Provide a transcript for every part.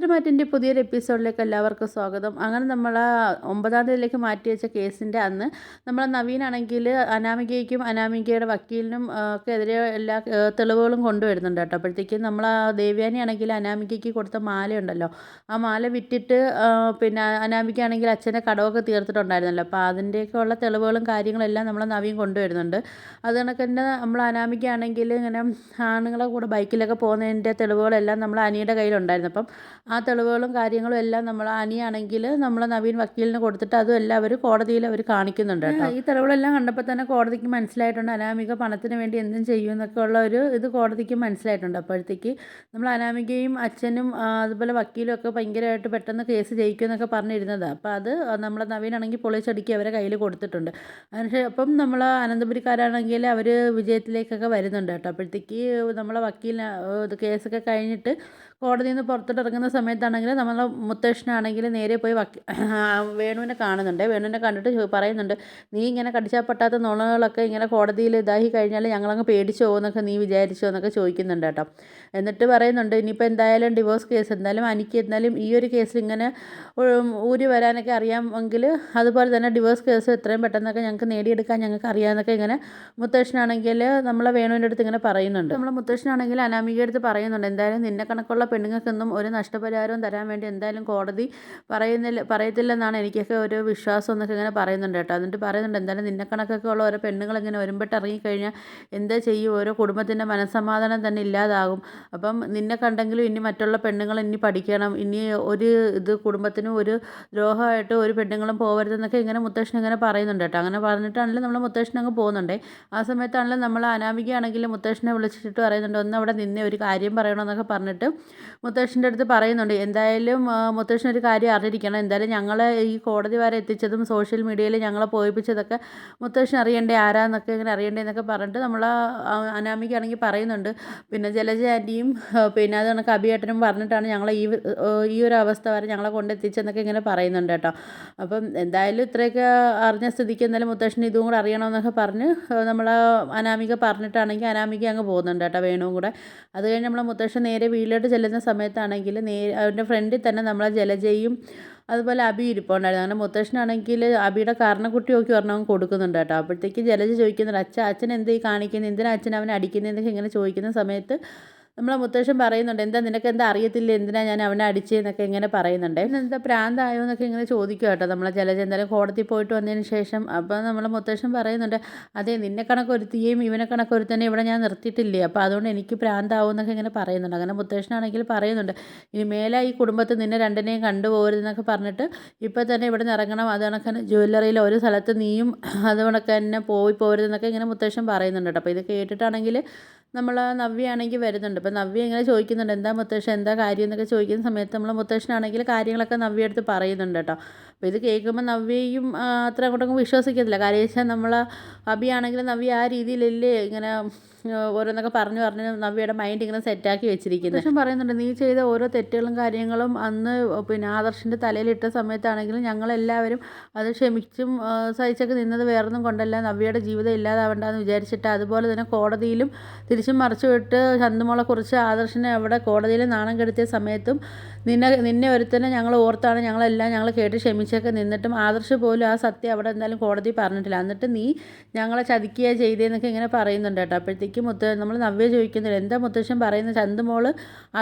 സിനിമാറ്റിന്റെ പുതിയൊരു എപ്പിസോഡിലേക്ക് എല്ലാവർക്കും സ്വാഗതം. അങ്ങനെ നമ്മൾ ഒമ്പതാം തീയതിയിലേക്ക് മാറ്റി വെച്ച കേസിന്റെ അന്ന് നമ്മൾ നവീനാണെങ്കിൽ അനാമികയ്ക്കും അനാമികയുടെ വക്കീലിനും ഒക്കെ എതിരെ എല്ലാ തെളിവുകളും കൊണ്ടുവരുന്നുണ്ട് കേട്ടോ. അപ്പോഴത്തേക്കും നമ്മൾ ആ ദേവ്യാനി ആണെങ്കിൽ അനാമികയ്ക്ക് കൊടുത്ത മാലയുണ്ടല്ലോ. ആ മാല വിറ്റിട്ട് പിന്നെ അനാമികയാണെങ്കിൽ അച്ഛന്റെ കടമൊക്കെ തീർത്തിട്ടുണ്ടായിരുന്നല്ലോ. അപ്പോൾ അതിന്റെയൊക്കെ ഉള്ള തെളിവുകളും കാര്യങ്ങളെല്ലാം നമ്മൾ നവീൻ കൊണ്ടുവരുന്നുണ്ട്. അത് കണക്ക് തന്നെ നമ്മൾ അനാമികയാണെങ്കിൽ ഇങ്ങനെ ആണുങ്ങളെ കൂടെ ബൈക്കിലൊക്കെ പോകുന്നതിന്റെ തെളിവുകളെല്ലാം നമ്മൾ അനിയുടെ കയ്യിലുണ്ടായിരുന്നു. അപ്പം ആ തെളിവുകളും കാര്യങ്ങളും എല്ലാം നമ്മൾ അനിയാണെങ്കിൽ നമ്മൾ നവീൻ വക്കീലിന് കൊടുത്തിട്ട് അതും എല്ലാം അവർ കോടതിയിൽ അവർ കാണിക്കുന്നുണ്ട് കേട്ടോ. ഈ തെളിവുകളെല്ലാം കണ്ടപ്പോൾ തന്നെ കോടതിക്ക് മനസ്സിലായിട്ടുണ്ട് അനാമിക പണത്തിന് വേണ്ടി എന്തും ചെയ്യും എന്നൊക്കെ ഉള്ള ഒരു ഇത് കോടതിക്ക് മനസ്സിലായിട്ടുണ്ട്. അപ്പോഴത്തേക്ക് നമ്മൾ അനാമികയും അച്ഛനും അതുപോലെ വക്കീലും ഒക്കെ ഭയങ്കരമായിട്ട് പെട്ടെന്ന് കേസ് ജയിക്കും എന്നൊക്കെ പറഞ്ഞിരുന്നത്. അപ്പോൾ അത് നമ്മളെ നവീനാണെങ്കിൽ പൊളിച്ചടുക്കി അവരെ കയ്യിൽ കൊടുത്തിട്ടുണ്ട്. അതിനുശേഷം അപ്പം നമ്മൾ അനന്തപുരിക്കാരാണെങ്കിൽ അവർ വിജയത്തിലേക്കൊക്കെ വരുന്നുണ്ട് കേട്ടോ. അപ്പോഴത്തേക്ക് നമ്മളെ വക്കീലിന് കേസൊക്കെ കഴിഞ്ഞിട്ട് കോടതിയിൽ നിന്ന് പുറത്തോട്ട് ഇറങ്ങുന്ന സമയത്താണെങ്കിൽ നമ്മൾ മുത്തശ്ശനാണെങ്കിൽ നേരെ പോയി വേണുവിനെ കാണുന്നുണ്ട്. വേണുവിനെ കണ്ടിട്ട് പറയുന്നുണ്ട് നീ ഇങ്ങനെ കടിച്ചാൽ പറ്റാത്ത നുണകളൊക്കെ ഇങ്ങനെ കോടതിയിൽ ഇതായി കഴിഞ്ഞാൽ ഞങ്ങളങ്ങ് പേടിച്ചു പോകുമെന്നൊക്കെ നീ വിചാരിച്ചോ എന്നൊക്കെ ചോദിക്കുന്നുണ്ട് കേട്ടോ. എന്നിട്ട് പറയുന്നുണ്ട് ഇനിയിപ്പോൾ എന്തായാലും ഡിവോഴ്സ് കേസ് എന്തായാലും അനിക്ക് എന്തായാലും ഈ ഒരു കേസിൽ ഇങ്ങനെ ഊരി വരാനൊക്കെ അറിയാമെങ്കിൽ അതുപോലെ തന്നെ ഡിവോഴ്സ് കേസ് എത്രയും പെട്ടെന്നൊക്കെ ഞങ്ങൾക്ക് നേടിയെടുക്കാൻ ഞങ്ങൾക്ക് അറിയാമെന്നൊക്കെ ഇങ്ങനെ മുത്തശ്ശനാണെങ്കിൽ നമ്മളെ വേണുവിന്റെ അടുത്ത് ഇങ്ങനെ പറയുന്നുണ്ട്. നമ്മളെ മുത്തശ്ശനാണെങ്കിൽ അനാമികയുടെ അടുത്ത് പറയുന്നുണ്ട് എന്തായാലും നിന്നെ കണക്കുള്ള പെണ്ണുങ്ങൾക്കൊന്നും ഒരു നഷ്ടപരിഹാരവും തരാൻ വേണ്ടി എന്തായാലും കോടതി പറയുന്നില്ല പറയത്തില്ലെന്നാണ് എനിക്കൊക്കെ ഒരു വിശ്വാസം എന്നൊക്കെ ഇങ്ങനെ പറയുന്നുണ്ട് കേട്ടോ. എന്നിട്ട് പറയുന്നുണ്ട് എന്തായാലും നിന്നെ കണക്കൊക്കെ ഉള്ള ഓരോ പെണ്ണുങ്ങൾ ഇങ്ങനെ ഒരുമ്പിട്ട് ഇറങ്ങിക്കഴിഞ്ഞാൽ എന്താ ചെയ്യും? ഓരോ കുടുംബത്തിന്റെ മനസ്സമാധാനം തന്നെ ഇല്ലാതാകും. അപ്പം നിന്നെ കണ്ടെങ്കിലും ഇനി മറ്റുള്ള പെണ്ണുങ്ങൾ ഇനി പഠിക്കണം. ഇനി ഒരു ഇത് കുടുംബത്തിനും ഒരു ദ്രോഹമായിട്ട് ഒരു പെണ്ണുങ്ങളും പോകരുതെന്നൊക്കെ ഇങ്ങനെ മുത്തശ്ശൻ ഇങ്ങനെ പറയുന്നുണ്ട് കേട്ടോ. അങ്ങനെ പറഞ്ഞിട്ടാണെങ്കിലും നമ്മൾ മുത്തശ്ശൻ അങ്ങ് പോകുന്നുണ്ടേ. ആ സമയത്താണെങ്കിലും നമ്മൾ അനാമികയാണെങ്കിലും മുത്തശ്ശനെ വിളിച്ചിട്ട് പറയുന്നുണ്ട് ഒന്ന് അവിടെ നിന്നെ ഒരു കാര്യം പറയണമെന്നൊക്കെ പറഞ്ഞിട്ട് മുത്തശ്ശന്റെ അടുത്ത് പറയുന്നുണ്ട്. എന്തായാലും മുത്തശ്ശനൊരു കാര്യം അറിഞ്ഞിരിക്കണം. എന്തായാലും ഞങ്ങളെ ഈ കോടതി വരെ എത്തിച്ചതും സോഷ്യൽ മീഡിയയിൽ ഞങ്ങളെ പോയിപ്പിച്ചതൊക്കെ മുത്തശ്ശൻ അറിയണ്ടേ ആരാന്നൊക്കെ ഇങ്ങനെ അറിയണ്ടേ എന്നൊക്കെ പറഞ്ഞിട്ട് നമ്മൾ അനാമിക്കാണെങ്കിൽ പറയുന്നുണ്ട്. പിന്നെ ജലജ ആന്റിയും പിന്നെ അത് കണക്ക് അഭിയേട്ടനും പറഞ്ഞിട്ടാണ് ഞങ്ങളെ ഈ ഈ ഒരു അവസ്ഥ വരെ ഞങ്ങളെ കൊണ്ടെത്തിച്ചെന്നൊക്കെ ഇങ്ങനെ പറയുന്നുണ്ട് കേട്ടോ. അപ്പം എന്തായാലും ഇത്രയൊക്കെ അറിഞ്ഞ സ്ഥിതിക്ക് എന്തായാലും മുത്തശ്ശൻ ഇതും കൂടെ അറിയണമെന്നൊക്കെ പറഞ്ഞ് നമ്മൾ അനാമിക പറഞ്ഞിട്ടാണെങ്കിൽ അനാമിക അങ്ങ് പോകുന്നുണ്ട് കേട്ടോ വേണുവും കൂടെ. അത് കഴിഞ്ഞ് നമ്മളെ മുത്തശ്ശൻ നേരെ വീട്ടിലോട്ട് ചെല്ലുന്ന സമയത്താണെങ്കിൽ നേരെ അവന്റെ ഫ്രണ്ടിൽ തന്നെ നമ്മളെ ജലജയും അതുപോലെ അബി ഇരിപ്പുണ്ടായിരുന്നു. അങ്ങനെ മുത്തശ്ശനാണെങ്കിൽ അബിയുടെ കാരണക്കുട്ടി നോക്കി ഒരെണ്ണം കൊടുക്കുന്നുണ്ട് കേട്ടോ. അപ്പോഴത്തേക്ക് ജലജ ചോദിക്കുന്നുണ്ട് അച്ഛൻ അച്ഛൻ എന്തേ കാണിക്കുന്നത് എന്തിനാ അച്ഛൻ അവനെ അടിക്കുന്നതെന്നൊക്കെ ഇങ്ങനെ ചോദിക്കുന്ന സമയത്ത് നമ്മളെ മുത്തശ്ശൻ പറയുന്നുണ്ട് എന്താ നിനക്ക് എന്താ അറിയത്തില്ല? എന്തിനാ ഞാൻ അവനെ അടിച്ചതെന്നൊക്കെ ഇങ്ങനെ പറയുന്നുണ്ട്. "ഇന്ന് എന്താ പ്രാന്തായോ എന്നൊക്കെ ഇങ്ങനെ ചോദിക്കുക കേട്ടോ. നമ്മളെ ജലജ എന്തായാലും കോടതി പോയിട്ട് വന്നതിന് ശേഷം അപ്പോൾ നമ്മളെ മുത്തശ്ശൻ പറയുന്നുണ്ട് അതെ നിന്നെ കണക്കൊരുത്തിയേയും ഇവനെ കണക്കൊരുത്തനെ ഇവിടെ ഞാൻ നിർത്തിയിട്ടില്ലേ? അപ്പോൾ അതുകൊണ്ട് എനിക്ക് പ്രാന്താവും എന്നൊക്കെ ഇങ്ങനെ പറയുന്നുണ്ട്. അങ്ങനെ മുത്തശ്ശനാണെങ്കിൽ പറയുന്നുണ്ട് ഇനി മേലെ ഈ കുടുംബത്തിൽ നിന്നെ രണ്ടിനെയും കണ്ടുപോകരുതെന്നൊക്കെ പറഞ്ഞിട്ട് ഇപ്പോൾ തന്നെ ഇവിടെ നിന്ന് ഇറങ്ങണം. അത് കണക്കന്നെ ജ്വല്ലറിയിൽ ഒരു സ്ഥലത്ത് നീയും അത് തന്നെ പോയി പോരുതെന്നൊക്കെ ഇങ്ങനെ മുത്തശ്ശൻ പറയുന്നുണ്ട് കേട്ടോ. അപ്പോൾ ഇത് കേട്ടിട്ടാണെങ്കിൽ നമ്മൾ നവ്യയാണെങ്കിൽ വരുന്നുണ്ട്. അപ്പോൾ നവ്യ ഇങ്ങനെ ചോദിക്കുന്നുണ്ട് എന്താ മുത്തശ്ശൻ? എന്താ കാര്യം? എന്നൊക്കെ ചോദിക്കുന്ന സമയത്ത് നമ്മൾ മുത്തശ്ശനാണെങ്കിൽ കാര്യങ്ങളൊക്കെ നവ്യ അടുത്ത് പറയുന്നുണ്ട് കേട്ടോ. അപ്പോൾ ഇത് കേൾക്കുമ്പോൾ നവ്യയും അത്ര അങ്ങോട്ടങ്ങ് വിശ്വസിക്കത്തില്ല. കാര്യം വെച്ചാൽ നമ്മൾ അഭിയാണെങ്കിലും നവ്യ ആ രീതിയിലല്ലേ ഇങ്ങനെ ഓരോന്നൊക്കെ പറഞ്ഞു പറഞ്ഞ് നവ്യയുടെ മൈൻഡ് ഇങ്ങനെ സെറ്റാക്കി വെച്ചിരിക്കുന്നത് പക്ഷേ പറയുന്നുണ്ട് നീ ചെയ്ത ഓരോ തെറ്റുകളും കാര്യങ്ങളും അന്ന് പിന്നെ ആദർശിന്റെ തലയിലിട്ട സമയത്താണെങ്കിലും ഞങ്ങളെല്ലാവരും അത് ക്ഷമിച്ചും സഹിച്ചൊക്കെ നിന്നത് വേറൊന്നും കൊണ്ടല്ല. നവ്യയുടെ ജീവിതം ഇല്ലാതാവണ്ടെന്ന് വിചാരിച്ചിട്ട് അതുപോലെ തന്നെ കോടതിയിലും തിരിച്ചും മറിച്ചു വിട്ട് ചന്തുമോളെ കുറിച്ച് ആദർശിനെ അവിടെ കോടതിയിൽ നാണം കെടുത്തിയ സമയത്തും നിന്നെ നിന്നെ ഒരുത്തന്നെ ഞങ്ങൾ ഓർത്താണ് ഞങ്ങളെല്ലാം ഞങ്ങൾ കേട്ട് ക്ഷമിച്ചൊക്കെ നിന്നിട്ടും ആദർശ് പോലും ആ സത്യം അവിടെ എന്തായാലും കോടതി പറഞ്ഞിട്ടില്ല. എന്നിട്ട് നീ ഞങ്ങളെ ചതിക്കുക ചെയ്തേന്നൊക്കെ ഇങ്ങനെ പറയുന്നുണ്ട് കേട്ടോ. അപ്പോഴത്തേക്കും മുത്ത നമ്മൾ നവ്യ ചോദിക്കുന്നില്ല എന്താ മുത്തശ്ശൻ പറയുന്നത്? ചന്തുമോൾ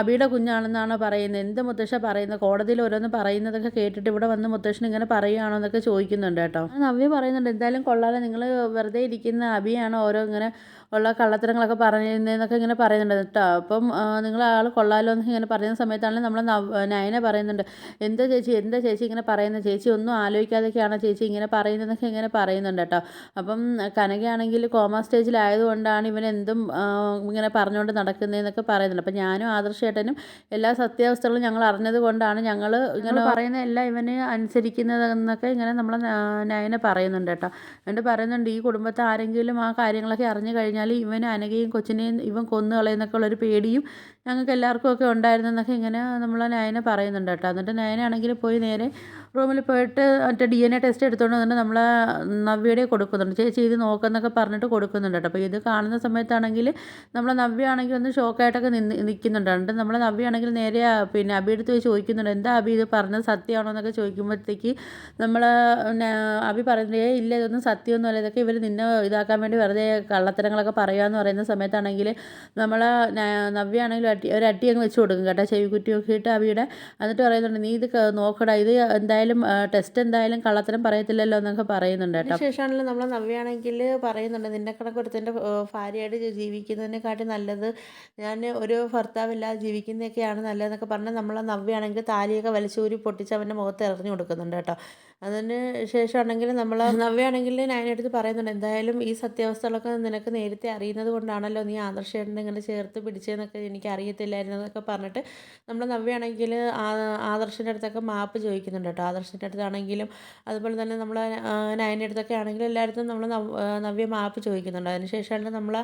അബിയുടെ കുഞ്ഞാണെന്നാണ് പറയുന്നത്? എന്ത് മുത്തശ്ശ പറയുന്നത്? കോടതിയിൽ ഓരോന്ന് പറയുന്നതൊക്കെ കേട്ടിട്ട് ഇവിടെ വന്ന് മുത്തശ്ശൻ ഇങ്ങനെ പറയുകയാണോ എന്നൊക്കെ ചോദിക്കുന്നുണ്ട് കേട്ടോ. നവ്യ പറയുന്നുണ്ട് എന്തായാലും കൊള്ളാതെ നിങ്ങൾ വെറുതെ ഇരിക്കുന്ന അബിയാണോ ഓരോ ഇങ്ങനെ ഉള്ള കള്ളത്തരങ്ങളൊക്കെ പറഞ്ഞിരുന്നതെന്നൊക്കെ ഇങ്ങനെ പറയുന്നുണ്ട്. കേട്ടോ അപ്പം നിങ്ങൾ ആൾ കൊള്ളാലോ എന്നൊക്കെ ഇങ്ങനെ പറയുന്ന സമയത്താണെങ്കിൽ നമ്മൾ നയന പറയുന്നുണ്ട്. എന്താ ചേച്ചി എന്താ ചേച്ചി ഇങ്ങനെ പറയുന്നത് ചേച്ചി ഒന്നും ആലോചിക്കാതെയൊക്കെയാണോ ചേച്ചി ഇങ്ങനെ പറയുന്നതെന്നൊക്കെ ഇങ്ങനെ പറയുന്നുണ്ട് കേട്ടോ അപ്പം കനകയാണെങ്കിൽ കോമ സ്റ്റേജിലായതുകൊണ്ടാണ് ഇവൻ എന്തും ഇങ്ങനെ പറഞ്ഞുകൊണ്ട് നടക്കുന്നതെന്നൊക്കെ പറയുന്നുണ്ട്. അപ്പം ഞാനും ആദർശേട്ടനും എല്ലാ സത്യാവസ്ഥകളും ഞങ്ങൾ അറിഞ്ഞത് കൊണ്ടാണ് ഞങ്ങൾ ഇങ്ങനെ പറയുന്ന എല്ലാം ഇവന് അനുസരിക്കുന്നതെന്നൊക്കെ ഇങ്ങനെ നമ്മൾ നയന പറയുന്നുണ്ട് കേട്ടോ എന്നിട്ട് പറയുന്നുണ്ട് ഈ കുടുംബത്തെ ആരെങ്കിലും ആ കാര്യങ്ങളൊക്കെ അറിഞ്ഞു കഴിഞ്ഞാൽ ഇവന് അനഘയും കൊച്ചിനെയും ഇവൻ കൊന്നു കളയുന്നൊക്കെ ഉള്ളൊരു പേടിയും ഞങ്ങൾക്ക് എല്ലാവർക്കും ഒക്കെ ഉണ്ടായിരുന്നെന്നൊക്കെ ഇങ്ങനെ നമ്മൾ നയന പറയുന്നുണ്ട് കേട്ടോ. എന്നിട്ട് നയനാണെങ്കിൽ പോയി നേരെ റൂമിൽ പോയിട്ട് മറ്റേ ഡി എൻ എ ടെസ്റ്റ് എടുത്തുകൊണ്ട് വന്നിട്ട് നമ്മളെ നവ്യയുടെ കൊടുക്കുന്നുണ്ട്. ചേച്ചി ഇത് നോക്കുന്നൊക്കെ പറഞ്ഞിട്ട് കൊടുക്കുന്നുണ്ട് അപ്പോൾ ഇത് കാണുന്ന സമയത്താണെങ്കിൽ നമ്മളെ നവ്യ ആണെങ്കിൽ ഒന്ന് ഷോക്കായിട്ടൊക്കെ നിന്ന് നിൽക്കുന്നുണ്ട്. എന്നിട്ട് നമ്മളെ നവ്യ ആണെങ്കിൽ നേരെ പിന്നെ അബിയെടുത്ത് പോയി ചോദിക്കുന്നുണ്ട് എന്താ അബി ഇത് പറഞ്ഞത്? സത്യമാണോ? എന്നൊക്കെ ചോദിക്കുമ്പോഴത്തേക്ക് നമ്മൾ അബി പറയുന്നത് ഇല്ല ഇതൊന്നും സത്യമൊന്നുമല്ല. ഇതൊക്കെ ഇവർ നിന്നെ ഇതാക്കാൻ വേണ്ടി വെറുതെ കള്ളത്തരങ്ങളൊക്കെ പറയാമെന്ന് പറയുന്ന സമയത്താണെങ്കിൽ നമ്മൾ നവ്യ ആണെങ്കിൽ അട്ടി ഒരു അട്ടി അങ്ങ് വെച്ച് കൊടുക്കും കേട്ടോ. ചെവി കുറ്റി നോക്കിയിട്ട് അബിയുടെ എന്നിട്ട് പറയുന്നുണ്ട് നീ ഇത് നോക്കടാ. ഇത് എന്തായാലും ടെസ്റ്റ് എന്തായാലും കള്ളത്തരം പറയത്തില്ലല്ലോ എന്നൊക്കെ പറയുന്നുണ്ട് കേട്ടോ. ശേഷമാണല്ലോ നമ്മൾ നവ്യാണെങ്കിൽ പറയുന്നുണ്ട് നിന്നെ കണക്കൊരുത്തന്റെ ഭാര്യയായിട്ട് ജീവിക്കുന്നതിനെക്കാട്ടി നല്ലത് ഞാൻ ഒരു ഭർത്താവില്ലാതെ ജീവിക്കുന്നതൊക്കെയാണ് നല്ലതെന്നൊക്കെ പറഞ്ഞാൽ നമ്മളെ നവ്യാണെങ്കിൽ താലിയൊക്കെ വലിച്ചൂരി പൊട്ടിച്ച് അവന്റെ മുഖത്ത് ഇറങ്ങി കൊടുക്കുന്നുണ്ട് കേട്ടോ. അതിന് ശേഷമാണെങ്കിൽ നമ്മൾ നവ്യാണെങ്കിൽ ഞാനെടുത്ത് പറയുന്നുണ്ട് എന്തായാലും ഈ സത്യാവസ്ഥകളൊക്കെ നിനക്ക് നേരത്തെ അറിയുന്നത് കൊണ്ടാണല്ലോ നീ ആദർശേട്ടനെ ഇങ്ങനെ ചേർത്ത് പിടിച്ചതെന്നൊക്കെ എനിക്ക് അറിയത്തില്ലായിരുന്നു എന്നൊക്കെ പറഞ്ഞിട്ട് നമ്മൾ നവ്യാണെങ്കിൽ ആദർശിന്റെ അടുത്തൊക്കെ മാപ്പ് ചോദിക്കുന്നുണ്ട് കേട്ടോ. ആദർശിന്റെ അടുത്താണെങ്കിലും അതുപോലെ തന്നെ നമ്മൾ നയന്റെ അടുത്തൊക്കെ ആണെങ്കിലും എല്ലായിടത്തും നമ്മൾ നവ്യ മാപ്പ് ചോദിക്കുന്നുണ്ട്. അതിനുശേഷമാണ് നമ്മൾ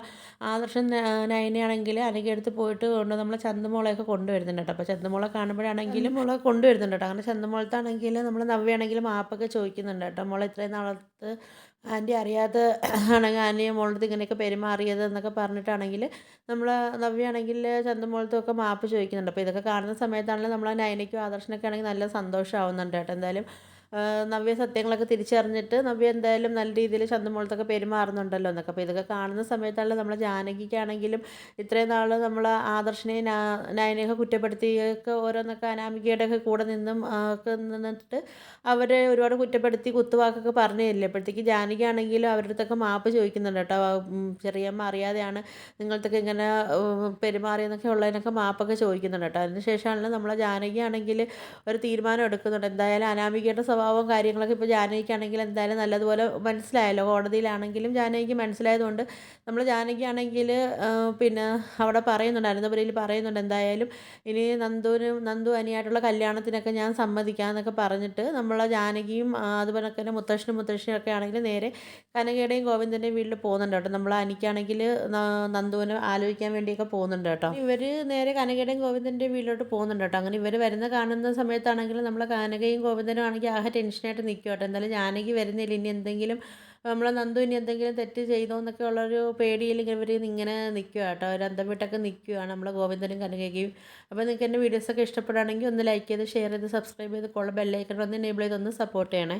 ആദർശൻ നയനെ ആണെങ്കിൽ അനഘ അടുത്ത് പോയിട്ട് കൊണ്ട് നമ്മൾ ചന്തമോളെയൊക്കെ കൊണ്ടുവരുന്നുണ്ട് കേട്ടോ. അപ്പോൾ ചന്തമോളെ കാണുമ്പോഴാണെങ്കിലും മോളെ കൊണ്ടുവരുന്നുണ്ട് കേട്ടോ. അങ്ങനെ ചന്തമോളത്താണെങ്കിൽ നമ്മൾ നവ്യാണെങ്കിലും മാപ്പൊക്കെ ചോദിക്കുന്നുണ്ട് കേട്ടോ. മോളെ ഇത്രയും നാളത്ത് ആന്റി അറിയാതെ ആണെങ്കിൽ ആന്റി മോളടുത്ത് ഇങ്ങനെയൊക്കെ പെരുമാറിയത് എന്നൊക്കെ പറഞ്ഞിട്ടാണെങ്കിൽ നമ്മൾ നവ്യാണെങ്കിൽ ചന്തമോളത്തും മാപ്പ് ചോദിക്കുന്നുണ്ട്. അപ്പോൾ ഇതൊക്കെ കാണുന്ന സമയത്താണെങ്കിൽ നമ്മൾ നയനയ്ക്കും ആദർശനൊക്കെ ആണെങ്കിൽ നല്ല സന്തോഷമാവുന്നുണ്ട് കേട്ടോ. എന്തായാലും നവ്യ സത്യങ്ങളൊക്കെ തിരിച്ചറിഞ്ഞിട്ട് നവ്യ എന്തായാലും നല്ല രീതിയിൽ ചന്തമോളത്തൊക്കെ പെരുമാറുന്നുണ്ടല്ലോ എന്നൊക്കെ. അപ്പോൾ ഇതൊക്കെ കാണുന്ന സമയത്താണ് നമ്മളെ ജാനകിക്കാണെങ്കിലും ഇത്രയും നാൾ നമ്മൾ ആദർശനെ നയനയൊക്കെ കുറ്റപ്പെടുത്തിയൊക്കെ ഓരോന്നൊക്കെ അനാമികയുടെയൊക്കെ കൂടെ നിന്നും ഒക്കെ നിന്നിട്ട് അവരെ ഒരുപാട് കുറ്റപ്പെടുത്തി കുത്തുവാക്കൊക്കെ പറഞ്ഞു തരില്ലേ അപ്പോഴത്തേക്ക് ജാനകിയാണെങ്കിലും അവരുടെ അടുത്തൊക്കെ മാപ്പ് ചോദിക്കുന്നുണ്ട് കേട്ടോ. ചെറിയമ്മ അറിയാതെയാണ് നിങ്ങളത്തൊക്കെ ഇങ്ങനെ പെരുമാറിയെന്നൊക്കെ ഉള്ളതിനൊക്കെ മാപ്പൊക്കെ ചോദിക്കുന്നുണ്ട് കേട്ടോ. അതിന് ശേഷമാണല്ലോ നമ്മളെ ജാനകിയാണെങ്കിൽ ഒരു തീരുമാനം എടുക്കുന്നുണ്ട്. എന്തായാലും അനാമികയുടെ സ്വഭാവവും കാര്യങ്ങളൊക്കെ ഇപ്പോൾ ജാനകിക്കാണെങ്കിൽ എന്തായാലും നല്ലതുപോലെ മനസ്സിലായല്ലോ. കോടതിയിലാണെങ്കിലും ജാനകിക്ക് മനസ്സിലായതുകൊണ്ട് നമ്മൾ ജാനകിയാണെങ്കിൽ പിന്നെ അവിടെ പറയുന്നുണ്ട് അനന്തപുരയിൽ പറയുന്നുണ്ട് എന്തായാലും ഇനി നന്ദുവിനും നന്ദു അനിയായിട്ടുള്ള കല്യാണത്തിനൊക്കെ ഞാൻ സമ്മതിക്കാമെന്നൊക്കെ പറഞ്ഞിട്ട് നമ്മളെ ജാനകിയും അതുപോലെ തന്നെ മുത്തശ്ശനും മുത്തശ്ശനും ഒക്കെ ആണെങ്കിൽ നേരെ കനകയുടെയും ഗോവിന്ദന്റെയും വീട്ടിൽ പോകുന്നുണ്ട് കേട്ടോ. നമ്മൾ അനിക്കാണെങ്കിൽ നന്ദുവിനെ ആലോചിക്കാൻ വേണ്ടിയൊക്കെ പോകുന്നുണ്ട് കേട്ടോ. ഇവർ നേരെ കനകയുടെയും ഗോവിന്ദന്റെയും വീട്ടിലോട്ട് പോകുന്നുണ്ട് കേട്ടോ. അങ്ങനെ ഇവർ വരുന്ന കാണുന്ന സമയത്താണെങ്കിൽ നമ്മളെ കനകയും ഗോവിന്ദനും ആണെങ്കിൽ ആകെ ടെൻഷനായിട്ട് നിൽക്കും കേട്ടോ. എന്തായാലും ജാനകി വരുന്നില്ല. ഇനി എന്തെങ്കിലും നമ്മളെ നന്ദു ഇനി എന്തെങ്കിലും തെറ്റ് ചെയ്തോ എന്നൊക്കെ ഉള്ളൊരു പേടിയിൽ ഇവർ ഇങ്ങനെ നിൽക്കുക കേട്ടോ. ഒരു അന്തം വിട്ടൊക്കെ നിൽക്കുകയാണ് നമ്മളെ ഗോവിന്ദനും കനകയും അപ്പോൾ നിങ്ങൾക്ക് എന്റെ വീഡിയോസൊക്കെ ഇഷ്ടപ്പെടുകയാണെങ്കിൽ ഒന്ന് ലൈക്ക് ചെയ്ത് ഷെയർ ചെയ്ത് സബ്സ്ക്രൈബ് ചെയ്ത് കൊള്ള ബെല്ലൈക്കൺ ഒന്ന് എനേബിൾ ചെയ്ത് ഒന്ന് സപ്പോർട്ട് ചെയ്യണേ.